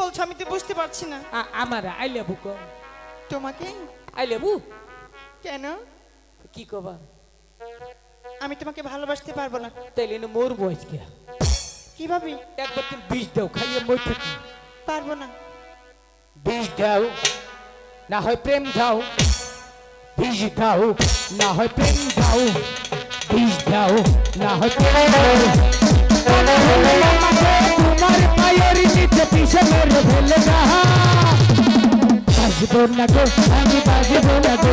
বলছো আমি তো বুঝতে পারছি না। আমার আই লেবু ক তোমাকে? আই লেবু কেন? কি কবা? আমি তোমাকে ভালোবাসতে পারব না। তাইলে না মোর বয়স কে কীভাবে? একবার তুমি বিষ দাও খাইয়ে মই থাকি। পারব না। বিষ দাও না হয় প্রেম দাও। বিষ দাও না হয় প্রেম দাও। বিষ দাও না হয় প্রেম দাও। নিচে পিছে মেরে ফেলে না। বাজবো না গো আমি বাজবো না গো।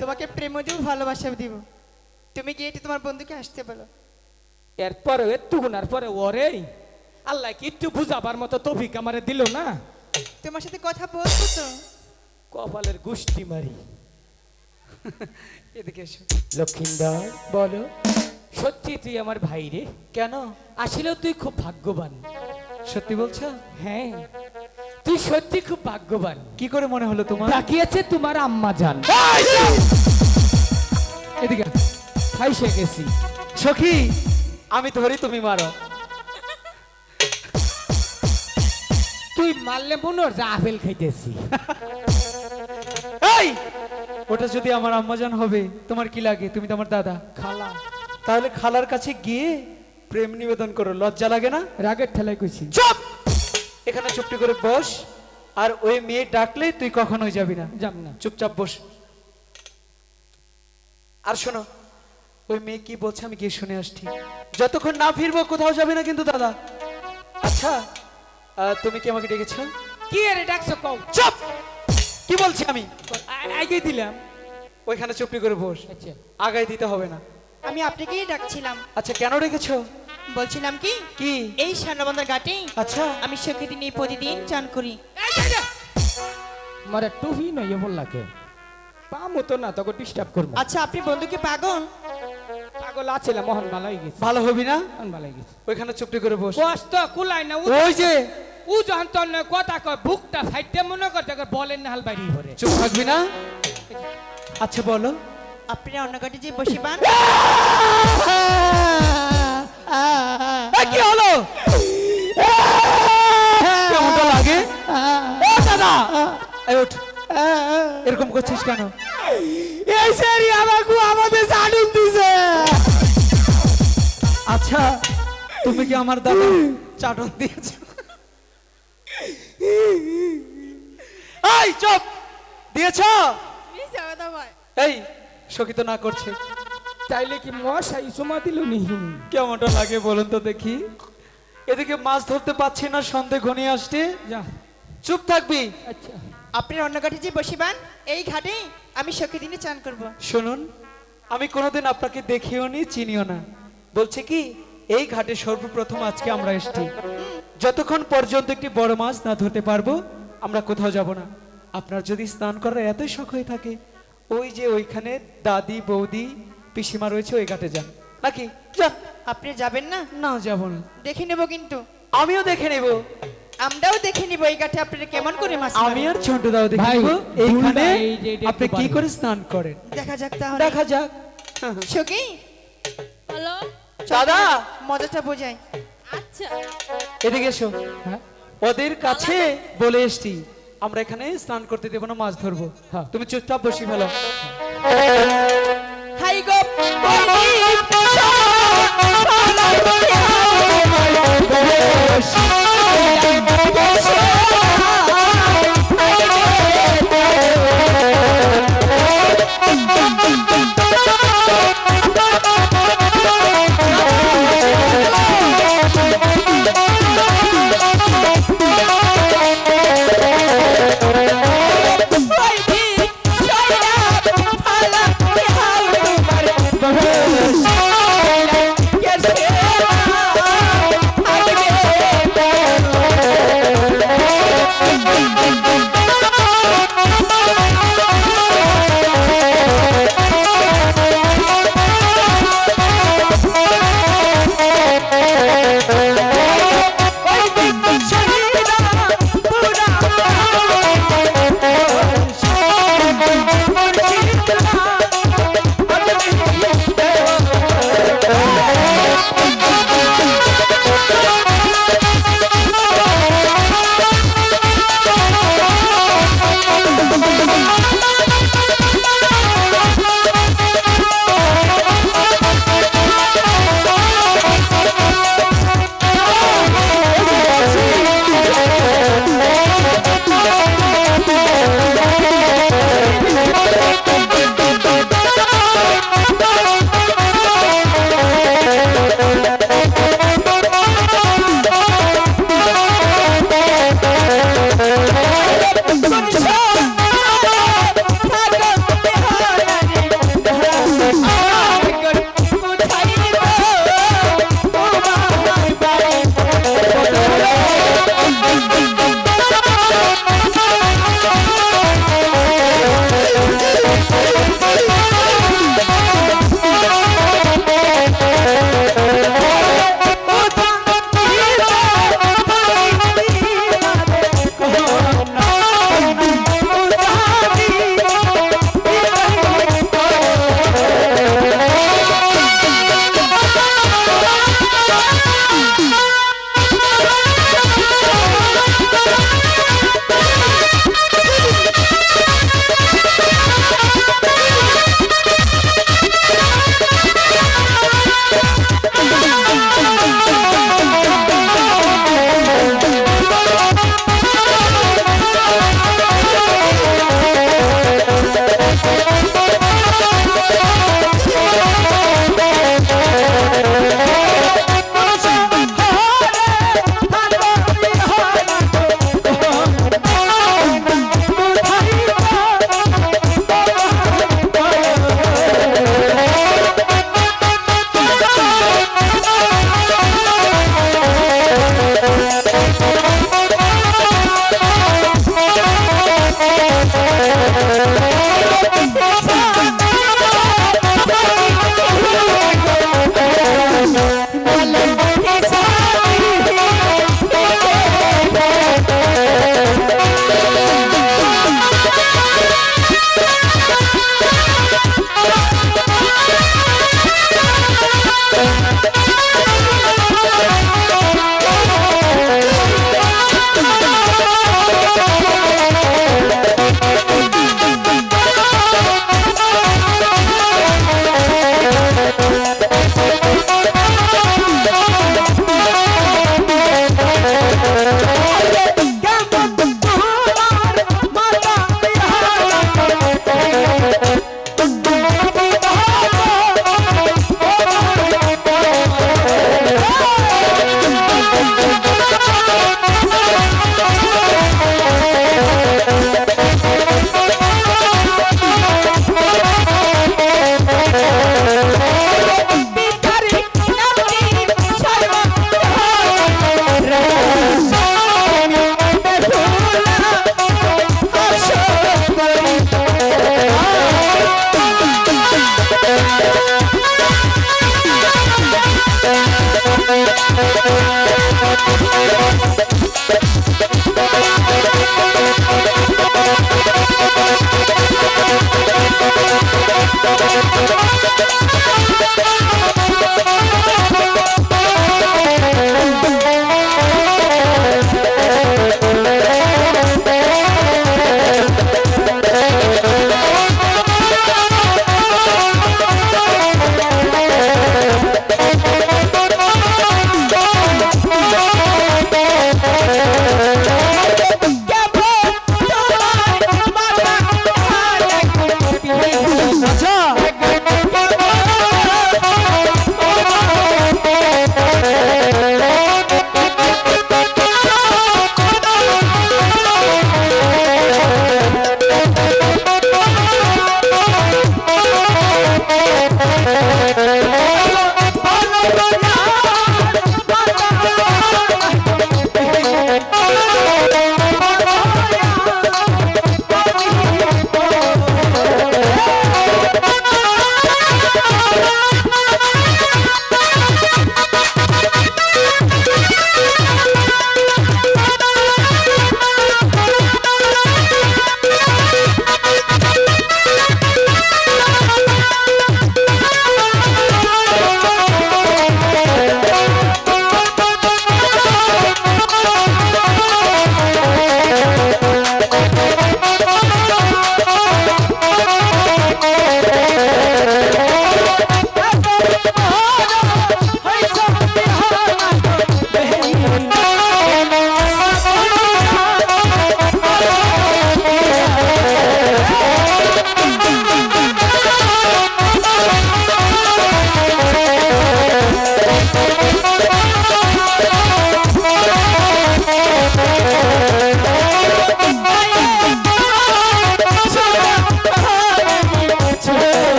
তোমাকে প্রেম দিব ভালোবাসা দিব। তুমি গিয়ে তোমার বন্ধুকে আসতে বলো। এরপরে একটু গুনার পরে ওরে আল্লাহ কি একটু বুঝাবার মতো তফিক আমারে দিল না। তোমার সাথে কথা বলব তো। কপালের গুষ্টি মারি। এদিকে লক্ষিন্দর বলো। সত্যি তুই আমার ভাই রে। কেন? আসলেও তুই খুব ভাগ্যবান। সত্যি বলছো? হ্যাঁ। তুই সত্যি খুব ভাগ্যবান। কি করে মনে হলো তোমার? তাকিয়েছে তোমার আম্মা জান। এদিকে। ফাইসে গেছি। সখী আমি ধরি তুমি মারো। তুই মারলে মনে হয় যে আপেল খাইতেছি। এই ওটা যদি আমার আম্মাজান হবে তোমার কি লাগে? তুমি তো আমার দাদা। খালা তাহলে খালার কাছে গিয়ে প্রেম নিবেদন করো লজ্জা লাগে না? রাগের ঠেলায় কইছি। চুপ! এখানে চুপটি করে বস আর ওই মেয়ে ডাকলে তুই কখনোই যাবি না। যাম না। চুপচাপ বস। আর শোনো ওই মেয়ে কি বলছে আমি গিয়ে শুনে আসছি। যতক্ষণ না ফিরবো কোথাও যাবে না কিন্তু দাদা। আচ্ছা তুমি কি আমাকে ডেকেছো? কি আরে ডাকছো কও? চুপ! কি বলছি আমি? আ- আগে দিলাম। ওইখানে চুপটি করে বস। আচ্ছা। আগায় দিতে হবে না। আমি আপনাকেই ডাকছিলাম। আচ্ছা কেন রেখেছো বলছিলাম কি? কি? এই স্বর্ণবন্ধার ঘাটে আচ্ছা। আমি সখী নিয়ে প্রতিদিন চান করি। মারে টুপি নয় বললাকে। পামো তো না তোকে ডিস্টার্ব করব। আচ্ছা আপনি বন্ধুকে পাগল? পাগল আছে না মোহন ভালোই গেছে। ভালো হবি না? মোহন ভালোই গেছে। ওইখানে চুপটি করে বস। কষ্ট কুলাই না ওই যে ও যখন তোর কথা কয় বুকটা ফাইটে মনে করতে বলেন না হাল বাইরে ভরে চুপ থাকবি না আচ্ছা বলো আপনি অন্য ঘাটে যে বসিবান এ, কি হলো কেমনটা লাগে দাদা ওঠ এরকম করছিস কেন এই সারি আমাকে আমাদের জানুন দিছে আচ্ছা তুমি কি আমার দাদা চাটন দিয়েছ এই চুপ! দিয়েছ? এই সকিত না করছে। তাইলে কি মশাই সমা দিল নি? কেমনটা লাগে বলুন তো দেখি। এদিকে মাছ ধরতে পাচ্ছি না সন্ধে ঘনিয়ে আসছে। যা। চুপ থাকবি। আচ্ছা। আপনি অন্য ঘাটে যে বসিবান এই ঘাটে আমি সখী দিনে চান করব। শুনুন আমি কোনোদিন আপনাকে দেখিও নি চিনিও না। বলছে কি এই ঘাটে সর্বপ্রথম আজকে আমরা এসেছি। যতক্ষণ পর্যন্ত একটি বড় মাছ না ধরতে পারব আমরা কোথাও যাব না। আপনার যদি স্নান করার এতই শখ হয়ে থাকে ওই যে ওইখানে দাদি বৌদি পিসিমা রয়েছে ওই ঘাটে যান। নাকি যান আপনি যাবেন না? না যাব না। দেখে নেব কিন্তু। আমিও দেখে নেব। আমরাও দেখে নিব এই ঘাটে আপনারা কেমন করে মাছ আমি আর ছোট দাও দেখে নেব। এইখানে আপনি কি করে স্নান করেন? দেখা যাক তাহলে। দেখা যাক। সখী? হ্যালো দাদা! মজাটা বোঝাই। এদিকে এসো। হ্যাঁ? ওদের কাছে বলে এসছি আমরা এখানে স্নান করতে দেবো না মাছ ধরবো। হ্যাঁ। তুমি চুপচাপ বসি ফেলো। my God.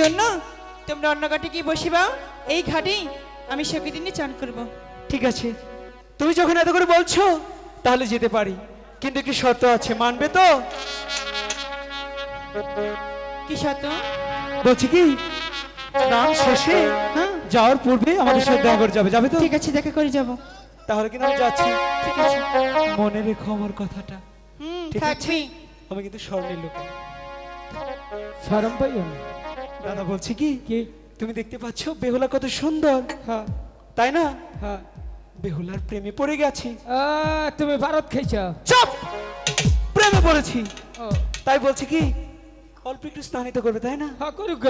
জন্য তোমরা অন্য ঘাটে কি বসিবা এই ঘাটেই আমি সখী দিনে চান করব। ঠিক আছে। তুমি যখন এত করে বলছো তাহলে যেতে পারি। কিন্তু কি শর্ত আছে মানবে তো? কি সত বলছি কি স্নান শেষে হ্যাঁ। যাওয়ার পূর্বে আমাদের সাথে দেখা করে যাবে। যাবে তো? ঠিক আছে দেখা করে যাব। তাহলে কিন্তু আমি যাচ্ছি। ঠিক আছে। মনে রেখো আমার কথাটা। হুম ঠিক আছে। আমি কিন্তু স্বর্ণের লোক। সরম পাইও না? দাদা বলছি কি? কি? তুমি দেখতে পাচ্ছ বেহুলা কত সুন্দর। হ্যাঁ তাই না? হ্যাঁ বেহুলার প্রেমে পড়ে গেছি। তুমি ভারত খাইছ? চপ! প্রেমে পড়েছি। তাই বলছি কি অল্প একটু স্নানিত করবে তাই না? হ্যাঁ করুক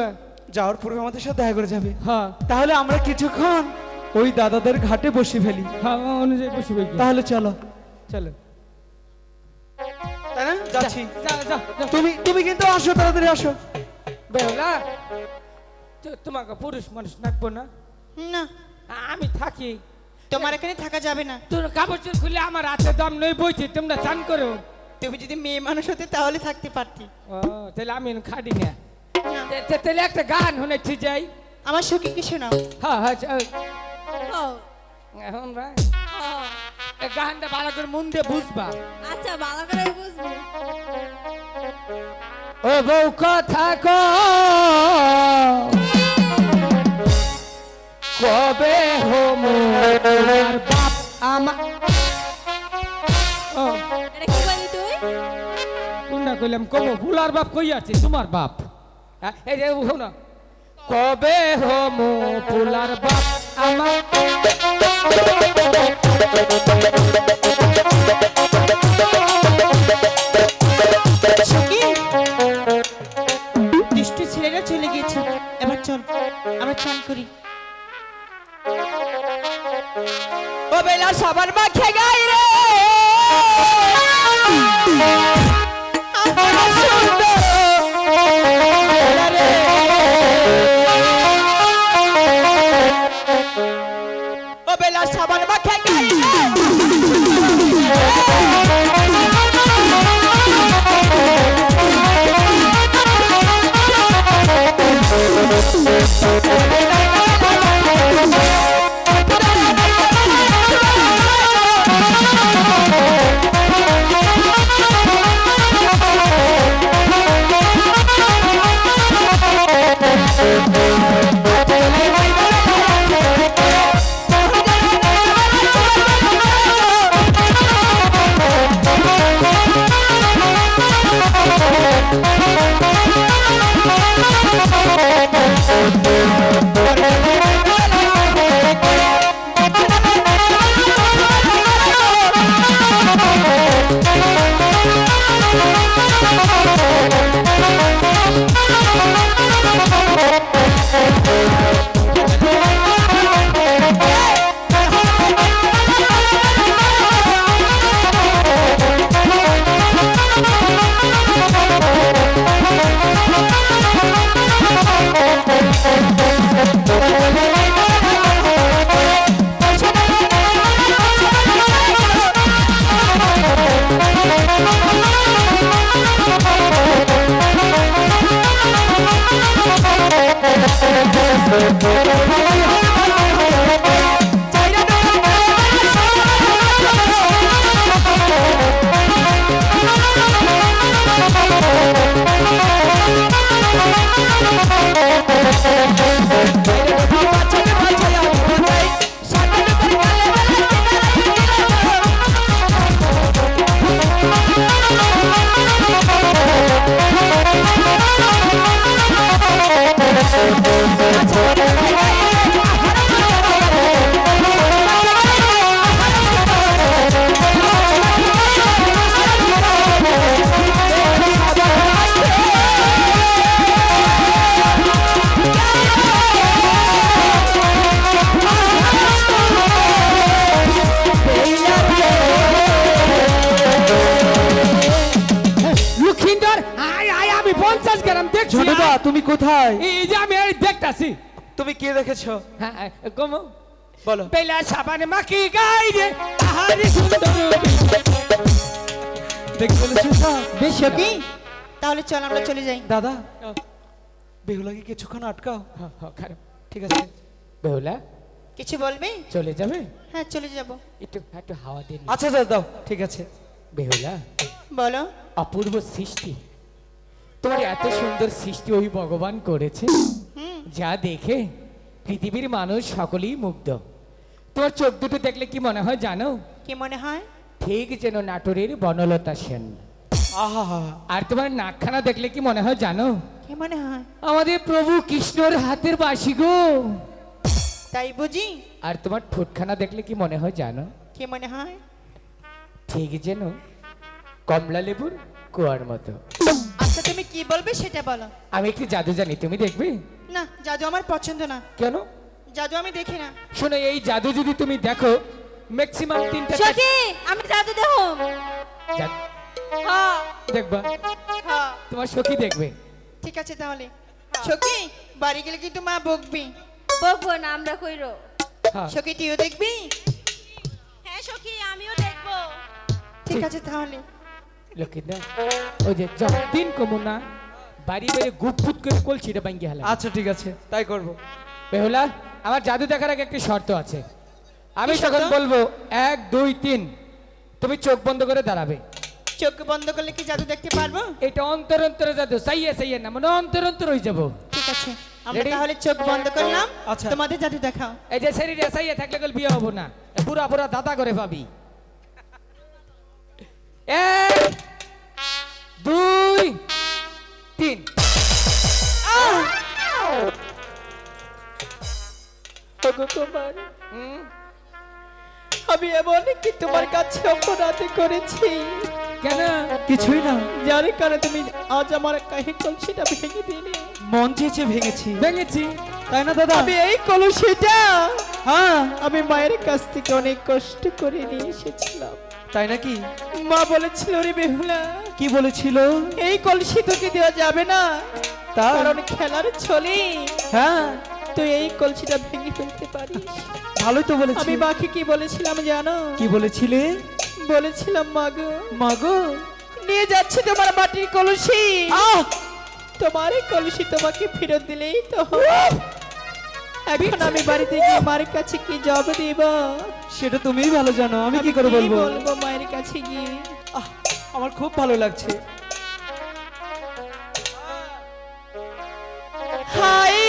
যাওয়ার পূর্বে আমাদের সাথে দেখা করে যাবে। হ্যাঁ তাহলে আমরা কিছুক্ষণ ওই দাদাদের ঘাটে বসে ফেলি। হ্যাঁ অনুযায়ী বসে কি তাহলে চলো। চলো। তাই না? যাচ্ছি। তুমি তুমি কিন্তু আসো তাড়াতাড়ি আসো। বেহলা তোমাকে পুরুষ মানুষ নাকবো না? না। আমি থাকি। তোমার এখানে থাকা যাবে না। তোর কাপড় চোর খুলে আমার হাতে দম নই বইছি তোমরা চান করো। তুমি যদি মেয়ে মানুষ হতে তাহলে থাকতে পারতি। ও তাহলে আমি খাটি না। তাহলে একটা গান শুনে ঠিক যাই। আমার সখী কি শোনাও হ্যাঁ হ্যাঁ এখন ভাই গানটা ভালো করে মন দিয়ে বুঝবা। আচ্ছা ভালো করে বুঝব। ও বউ কথা কবে হোম বাপ কোনটা কইলাম কব ভুলার বাপ কই আছে? তোমার বাপ। হ্যাঁ, এই যে শোনো। কবে হোম ফুলার বাপ আমার চান করি। বেলা সবার মাখে গাই রে। ও বেলা সবার আয়। তুমি কোথায়? এই যে আমি এই দেখতাছি। তুমি কে দেখেছ? হ্যাঁ কম। বলো। বেলা সাবানে মাখি গাই রে আহারে সুন্দর। দেখতে সব? বেশ সখী তাহলে চল আমরা চলে যাই। দাদা বেহুলাকে কিছুক্ষণ আটকাও। ঠিক আছে। বেহুলা কিছু বলবে? চলে যাবে? হ্যাঁ চলে যাব। একটু একটু হাওয়া দিন আচ্ছা দাও। ঠিক আছে। বেহুলা বলো। অপূর্ব সৃষ্টি। তোমার এত সুন্দর সৃষ্টি ওই ভগবান করেছে। যা দেখে পৃথিবীর মানুষ সকলেই মুগ্ধ। তোমার চোখ দুটো দেখলে কি মনে হয় জানো? কি মনে হয়? ঠিক যেন নাটোরের বনলতা সেন। আর তোমার নাকখানা দেখলে কি মনে হয় জানো? কি মনে হয়? আমাদের প্রভু কৃষ্ণর হাতের বাসি গো। তাই বুঝি? আর তোমার ঠোঁটখানা দেখলে কি মনে হয় জানো? কি মনে হয়? ঠিক যেন কমলা লেবুর কুয়ার মতো। আচ্ছা তুমি কি বলবে সেটা বলো। আমি একটি জাদু জানি তুমি দেখবে? না জাদু আমার পছন্দ না। কেন? জাদু আমি দেখি না। শোনো এই জাদু যদি তুমি দেখো ম্যাক্সিমাম তিনটা সখি আমি জাদু দেব হ্যাঁ দেখবা? হ্যাঁ তোমার সখী দেখবে। ঠিক আছে তাহলে। সখী বাড়ি গেলে কিন্তু মা বকবি। বকবো না আমরা কইরো। হ্যাঁ। সখী তুইও দেখবি? হ্যাঁ সখি আমিও দেখব। ঠিক ঠিক। আছে তাহলে। লক্ষ্মীদা ওই যে দিন কমু না বাড়ি বেড়ে করে ভাঙ্গি হালা আচ্ছা ঠিক আছে তাই করব। বেহুলা আমার জাদু দেখার আগে একটি শর্ত আছে। আমি তখন বলব এক দুই তিন। তুমি চোখ বন্ধ করে দাঁড়াবে। চোখ বন্ধ করলে কি জাদু দেখতে পারব? এটা অন্তর অন্তরে জাদু সাইয়ে সাইয়ে না মানে অন্তর অন্তর হয়ে যাব। ঠিক আছে আমরা? তাহলে চোখ বন্ধ করলাম। আচ্ছা। তোমাদের জাদু দেখাও। এই যে শরীরে সাইয়ে থাকলে বিয়ে হব না। পুরা পুরা দাদা করে পাবি। এক দুই তিন। তোমার আমি এমন কি তোমার কাছে অপরাধ করেছি? কেন? কিছুই না। যার কারণে তুমি আজ আমার কাহি কলসিটা ভেঙে দিলে। মন চেয়েছে ভেঙেছি। ভেঙেছি? তাই না দাদা? আমি এই কলসিটা হ্যাঁ। আমি মায়ের কাছ থেকে অনেক কষ্ট করে নিয়ে এসেছিলাম। তাই নাকি? মা বলেছিল রে বেহুলা। কি বলেছিল? এই কলসি তোকে দেওয়া যাবে না। কারণ খেলার ছলে। হ্যাঁ। তুই এই কলসিটা ভেঙে ফেলতে পারিস। ভালোই তো বলেছি। আমি মাকে কি বলেছিলাম জানো? কি বলেছিলে? বলেছিলাম মাগো মাগো? নিয়ে যাচ্ছি তোমার মাটির কলসি। তোমার এই কলসি তোমাকে ফেরত দিলেই তো হবে। এখন আমি বাড়িতে গিয়ে মায়ের কাছে কি জব দেব? সেটা তুমিই ভালো জানো আমি কি করে বলব? বলব মায়ের কাছে গিয়ে? আহ, আমার খুব ভালো লাগছে। হায়